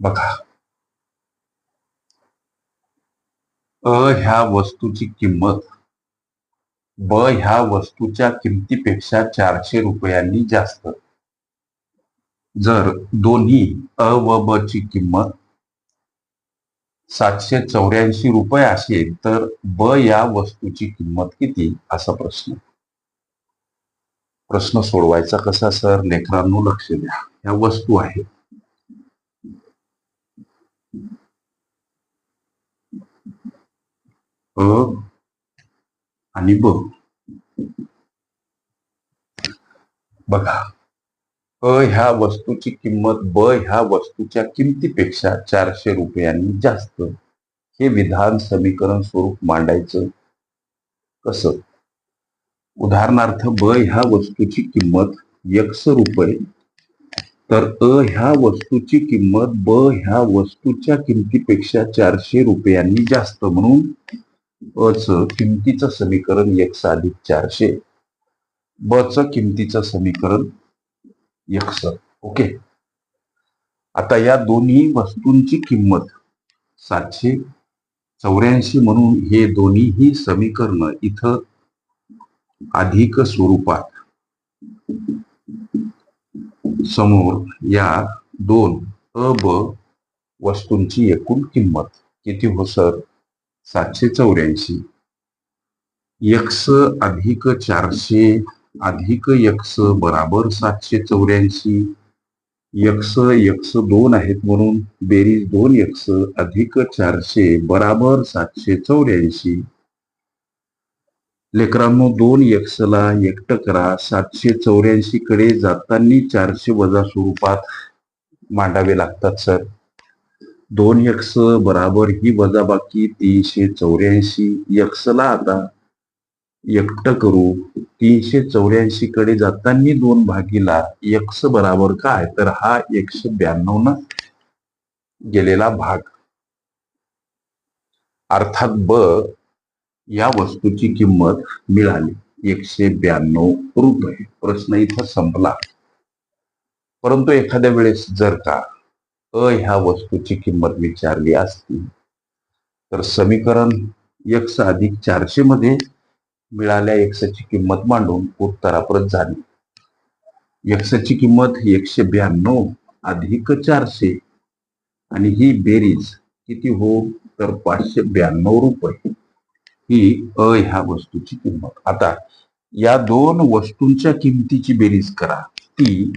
बघा. अ ह्या वस्तूची किंमत ब ह्या वस्तूच्या किमतीपेक्षा चारशे रुपयांनी जास्त. जर दोन्ही अ व ब ची किंमत सातशे चौऱ्याऐंशी रुपये असेल तर ब या वस्तूची किंमत किती? असा प्रश्न. प्रश्न सोडवायचा कसा सर? लेकरांनो लक्ष द्या. ह्या वस्तू आहेत. अ आणि ब. बघा अ ह्या वस्तूची किंमत ब ह्या वस्तूच्या किमतीपेक्षा चारशे रुपयांनी जास्त. हे विधान समीकरण स्वरूप मांडायचं कसं? उदाहरणार्थ ब ह्या वस्तूची किंमत एकस रुपये तर अ ह्या वस्तूची किंमत ब ह्या वस्तूच्या किमतीपेक्षा चारशे रुपयांनी जास्त म्हणून अ च किमतीचं समीकरण एक्स अधिक चारशे. ब च किमतीचं समीकरण एक्स ओके? आता या दोन्ही वस्तूंची किंमत सातशे चौऱ्याऐंशी म्हणून हे दोन्हीही समीकरण इथं अधिक स्वरूपात समोर या दोन अब वस्तूंची एकूण किंमत किती हो सर? सातशे चौऱ्याऐंशी. यक्स अधिक चारशे अधिक यक्स बराबर सातशे चौऱ्याऐंशी. यक्स यक्स दोन आहेत म्हणून बेरीज दोन यक्स अधिक चारशे बराबर सातशे चौऱ्याऐंशी. लेकरांनो दोन एक्सला एकटं करा. सातशे चौऱ्याऐंशी कडे जाताना चारशे वजा स्वरूपात मांडावे लागतात सर. दोन एक्स बराबर ही वजाबाकी तीनशे चौऱ्याऐंशी. यक्षला आता एकटं करू. तीनशे चौऱ्याऐंशी कडे जाताना दोन भागीला एक्स बराबर काय? तर हा एकशे ब्याण्णव न गेलेला भाग. अर्थात ब या वस्तूची किंमत मिळाली एकशे ब्याण्णव रुपये. प्रश्न इथं संपला. परंतु एखाद्या वेळेस जर का अ ह्या वस्तूची किंमत विचारली असती तर समीकरण एक्स अधिक चारशे मध्ये मिळाल्या एक्सची किंमत मांडून उत्तराप्रत झाली. एक्सची किंमत एकशे ब्याण्णव अधिक चारशे आणि ही बेरीज किती हो? तर पाचशे ब्याण्णव रुपये. ही अ ह्या वस्तूची किंमत. आता या दोन वस्तूंच्या किमतीची बेरीज करा. ती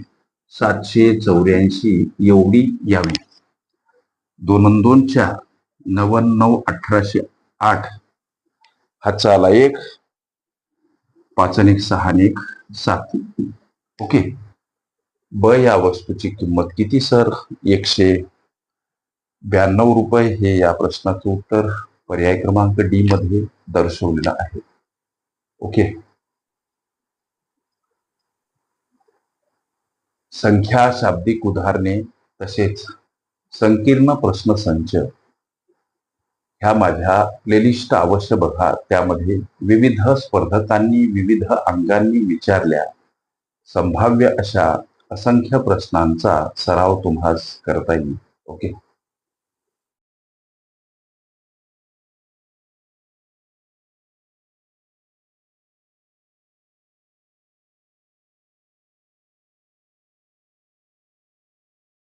सातशे चौऱ्याऐंशी एवढी यावी. दोन दोनच्या नव्याण्णव अठराशे आठ. हा चाला एक. पाच आणि एक सहा एक सात. ओके. ब या वस्तूची किंमत किती सर? एकशे ब्याण्णव रुपये हे या प्रश्नाचं उत्तर. पर्याय क्रमांक डी मध्ये दर्शवलेला आहे. ओके संख्या शाब्दिक उदाहरणे तसेच संकीर्ण प्रश्नसंच ह्या माझ्या प्लेलिस्ट अवश्य बघा. त्यामध्ये विविध स्पर्धकांनी विविध अंगांनी विचारल्या. संभाव्य अशा असंख्य प्रश्नांचा सराव तुम्हास करता येईल. ओके